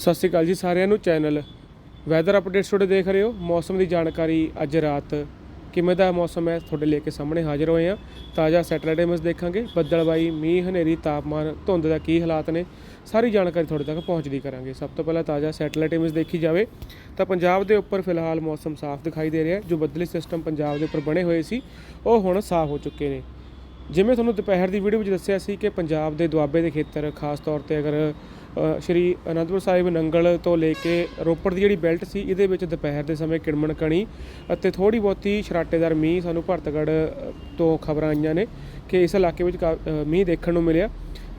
ਸਤਿ ਸ਼੍ਰੀ ਅਕਾਲ ਜੀ ਸਾਰਿਆਂ ਨੂੰ ਚੈਨਲ ਵੈਦਰ ਅਪਡੇਟਸ ਤੁਹਾਡੇ ਦੇਖ ਰਹੇ ਹੋ। ਮੌਸਮ ਦੀ ਜਾਣਕਾਰੀ ਅੱਜ ਰਾਤ ਕਿਵੇਂ ਦਾ ਮੌਸਮ ਹੈ ਤੁਹਾਡੇ ਲੈ ਕੇ ਸਾਹਮਣੇ ਹਾਜ਼ਰ ਹੋਏ ਆ ਤਾਜ਼ਾ ਸੈਟੇਲਾਈਟ ਇਮੇਜ ਦੇਖਾਂਗੇ। ਬੱਦਲਬਾਈ, ਮੀਂਹ, ਹਨੇਰੀ, ਤਾਪਮਾਨ, ਧੁੰਦ ਦਾ ਕੀ ਹਾਲਾਤ ਨੇ, ਸਾਰੀ ਜਾਣਕਾਰੀ ਤੁਹਾਡੇ ਤੱਕ ਪਹੁੰਚਦੀ ਕਰਾਂਗੇ। ਸਭ ਤੋਂ ਪਹਿਲਾਂ ਤਾਜ਼ਾ ਸੈਟੇਲਾਈਟ ਇਮੇਜ ਦੇਖੀ ਜਾਵੇ ਤਾਂ ਪੰਜਾਬ ਦੇ ਉੱਪਰ ਫਿਲਹਾਲ ਮੌਸਮ ਸਾਫ਼ ਦਿਖਾਈ ਦੇ ਰਿਹਾ ਜੋ ਬੱਦਲੀ ਸਿਸਟਮ ਪੰਜਾਬ ਦੇ ਉੱਪਰ ਬਣੇ ਹੋਏ ਸੀ, ਉਹ ਹੁਣ ਸਾਫ਼ ਹੋ ਚੁੱਕੇ ਨੇ। ਜਿਵੇਂ ਤੁਹਾਨੂੰ ਦੁਪਹਿਰ ਦੀ ਵੀਡੀਓ ਵਿੱਚ ਦੱਸਿਆ ਸੀ ਕਿ ਪੰਜਾਬ ਦੇ ਦੁਆਬੇ ਦੇ ਖੇਤਰ, ਖਾਸ ਤੌਰ ਤੇ ਅਗਰ ਸ਼੍ਰੀ ਅਨੰਦਪੁਰ ਸਾਹਿਬ ਨੰਗਲ ਤੋਂ ਲੈ ਕੇ ਰੋਪੜ ਦੀ ਜਿਹੜੀ ਬੈਲਟ ਸੀ, ਇਹਦੇ ਵਿੱਚ ਦੁਪਹਿਰ ਦੇ ਸਮੇਂ ਕਿੜਮਣ ਕਣੀ ਅਤੇ ਥੋੜੀ ਬਹੁਤੀ ਸ਼ਰਾਟੇਦਾਰ ਮੀਂਹ ਸਾਨੂੰ ਭਰਤਗੜ੍ਹ ਤੋਂ ਖਬਰਾਂ ਆਈਆਂ ਨੇ ਕਿ ਇਸ ਇਲਾਕੇ ਵਿੱਚ ਕਾ- ਮੀਂਹ ਦੇਖਣ ਨੂੰ ਮਿਲਿਆ।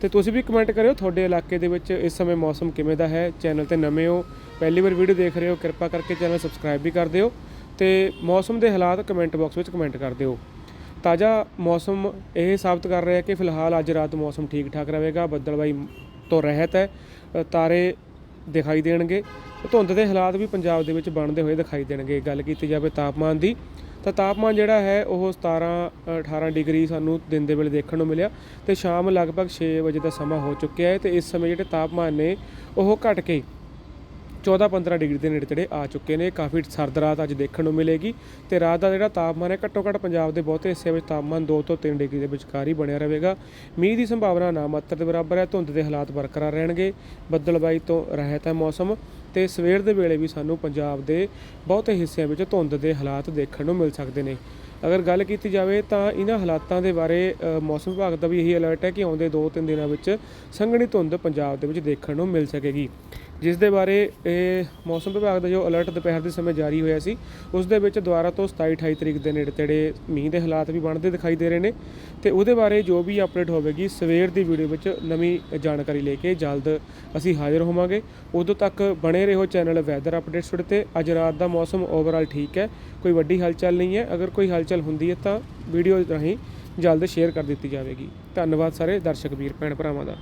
ਤੇ ਤੁਸੀਂ ਵੀ ਕਮੈਂਟ ਕਰਿਓ, ਤੁਹਾਡੇ ਇਲਾਕੇ ਦੇ ਵਿੱਚ ਇਸ ਸਮੇਂ ਮੌਸਮ ਕਿਵੇਂ ਦਾ ਹੈ? ਚੈਨਲ ਤੇ ਨਵੇਂ ਹੋ, ਪਹਿਲੀ ਵਾਰ ਵੀਡੀਓ ਦੇਖ ਰਹੇ ਹੋ, ਕਿਰਪਾ ਕਰਕੇ ਚੈਨਲ ਸਬਸਕ੍ਰਾਈਬ ਵੀ ਕਰ ਦਿਓ ਤੇ ਮੌਸਮ ਦੇ ਹਾਲਾਤ ਕਮੈਂਟ ਬਾਕਸ ਵਿੱਚ ਕਮੈਂਟ ਕਰ ਦਿਓ। ਤਾਜ਼ਾ ਮੌਸਮ ਇਹ ਸਾਬਤ ਕਰ ਰਿਹਾ ਹੈ ਕਿ ਫਿਲਹਾਲ ਅੱਜ ਰਾਤ ਮੌਸਮ ਠੀਕ ਠਾਕ ਰਹੇਗਾ ਬੱਦਲਬਾਈ ਤੋਂ ਰਹਿਤ ਹੈ ਤਾਰੇ ਦਿਖਾਈ ਦੇਣਗੇ। ਧੁੰਦ ਦੇ ਹਾਲਾਤ ਵੀ ਪੰਜਾਬ ਦੇ ਵਿੱਚ ਬਣਦੇ ਹੋਏ ਦਿਖਾਈ ਦੇਣਗੇ। ਗੱਲ ਕੀਤੀ ਜਾਵੇ ਤਾਪਮਾਨ ਦੀ ਤਾਂ ਤਾਪਮਾਨ ਜਿਹੜਾ ਹੈ ਉਹ 17 ਅ, 18 ਡਿਗਰੀ ਸਾਨੂੰ ਦਿਨ ਦੇ ਵੇਲੇ ਦੇਖਣ ਨੂੰ ਮਿਲਿਆ ਤੇ ਸ਼ਾਮ ਲਗਭਗ 6 ਵਜੇ ਦਾ ਸਮਾਂ ਹੋ ਚੁੱਕਿਆ ਹੈ ਤੇ ਇਸ ਸਮੇਂ ਜਿਹੜੇ ਤਾਪਮਾਨ ਨੇ ਉਹ ਘਟ ਕੇ 14-15 ਡਿਗਰੀ ਦੇ ਨੇੜੇ ਤੇੜੇ ਆ ਚੁੱਕੇ ਨੇ। ਕਾਫੀ ਸਰਦ ਰਾਤ ਅੱਜ ਦੇਖਣ ਨੂੰ ਮਿਲੇਗੀ ਤੇ ਰਾਤ ਦਾ ਜਿਹੜਾ ਤਾਪਮਾਨ ਹੈ, ਘੱਟੋ ਘੱਟ ਪੰਜਾਬ ਦੇ ਬਹੁਤੇ ਹਿੱਸਿਆਂ ਵਿੱਚ ਤਾਪਮਾਨ 2 ਤੋਂ 3 ਡਿਗਰੀ ਦੇ ਵਿਚਕਾਰ ਹੀ ਬਣਿਆ ਰਹੇਗਾ। ਮੀਂਹ ਦੀ ਸੰਭਾਵਨਾ ਨਾ ਮਾਤਰ ਦੇ ਬਰਾਬਰ ਹੈ। ਧੁੰਦ ਦੇ ਹਾਲਾਤ ਬਰਕਰਾਰ ਰਹਿਣਗੇ। ਬੱਦਲਬਾਈ ਤੋਂ ਰਹਿਤ ਹੈ ਮੌਸਮ ਤੇ ਸਵੇਰ ਦੇ ਵੇਲੇ ਵੀ ਸਾਨੂੰ ਪੰਜਾਬ ਦੇ ਬਹੁਤੇ ਹਿੱਸਿਆਂ ਵਿੱਚ ਧੁੰਦ ਦੇ ਹਾਲਾਤ ਦੇਖਣ ਨੂੰ ਮਿਲ ਸਕਦੇ ਨੇ। ਅਗਰ ਗੱਲ ਕੀਤੀ ਜਾਵੇ ਤਾਂ ਇਹਨਾਂ ਹਾਲਾਤਾਂ ਦੇ ਬਾਰੇ ਮੌਸਮ ਵਿਭਾਗ ਦਾ ਵੀ ਇਹੀ ਅਲਰਟ ਹੈ ਕਿ ਆਉਂਦੇ 2-3 ਦਿਨਾਂ ਵਿੱਚ ਸੰਘਣੀ ਧੁੰਦ ਪੰਜਾਬ ਦੇ ਵਿੱਚ ਦੇਖਣ ਨੂੰ ਮਿਲ ਸਕੇਗੀ। ਜਿਸ ਦੇ ਬਾਰੇ ਇਹ ਮੌਸਮ ਵਿਭਾਗ ਦਾ ਜੋ ਅਲਰਟ ਦੁਪਹਿਰ ਦੇ ਸਮੇਂ ਜਾਰੀ ਹੋਇਆ ਸੀ, ਉਸ ਦੇ ਵਿੱਚ ਦੁਬਾਰਾ ਤੋਂ 27 28 ਤਰੀਕ ਦੇ ਨੇੜੇ ਤੇੜੇ ਮੀਂਹ ਦੇ ਹਾਲਾਤ ਵੀ ਬਣਦੇ ਦਿਖਾਈ ਦੇ ਰਹੇ ਨੇ ਤੇ ਉਹਦੇ ਬਾਰੇ ਜੋ ਵੀ ਅਪਡੇਟ ਹੋਵੇਗੀ, ਸਵੇਰ ਦੀ ਵੀਡੀਓ ਵਿੱਚ ਨਵੀਂ ਜਾਣਕਾਰੀ ਲੈ ਕੇ ਜਲਦ ਅਸੀਂ ਹਾਜ਼ਰ ਹੋਵਾਂਗੇ। ਉਦੋਂ ਤੱਕ ਬਣੇ ਰਹੋ ਚੈਨਲ ਵੈਦਰ ਅਪਡੇਟਸ ਤੇ। ਅੱਜ ਰਾਤ ਦਾ ਮੌਸਮ ਓਵਰਆਲ ਠੀਕ ਹੈ, ਕੋਈ ਵੱਡੀ ਹਲਚਲ ਨਹੀਂ ਹੈ। ਅਗਰ ਕੋਈ ਹਲਚਲ ਹੁੰਦੀ ਹੈ ਤਾਂ ਵੀਡੀਓ ਰਾਹੀਂ ਜਲਦ ਸ਼ੇਅਰ ਕਰ ਦਿੱਤੀ ਜਾਵੇਗੀ। ਧੰਨਵਾਦ ਸਾਰੇ ਦਰਸ਼ਕ ਵੀਰ, ਭੈਣ ਭਰਾਵਾਂ ਦਾ।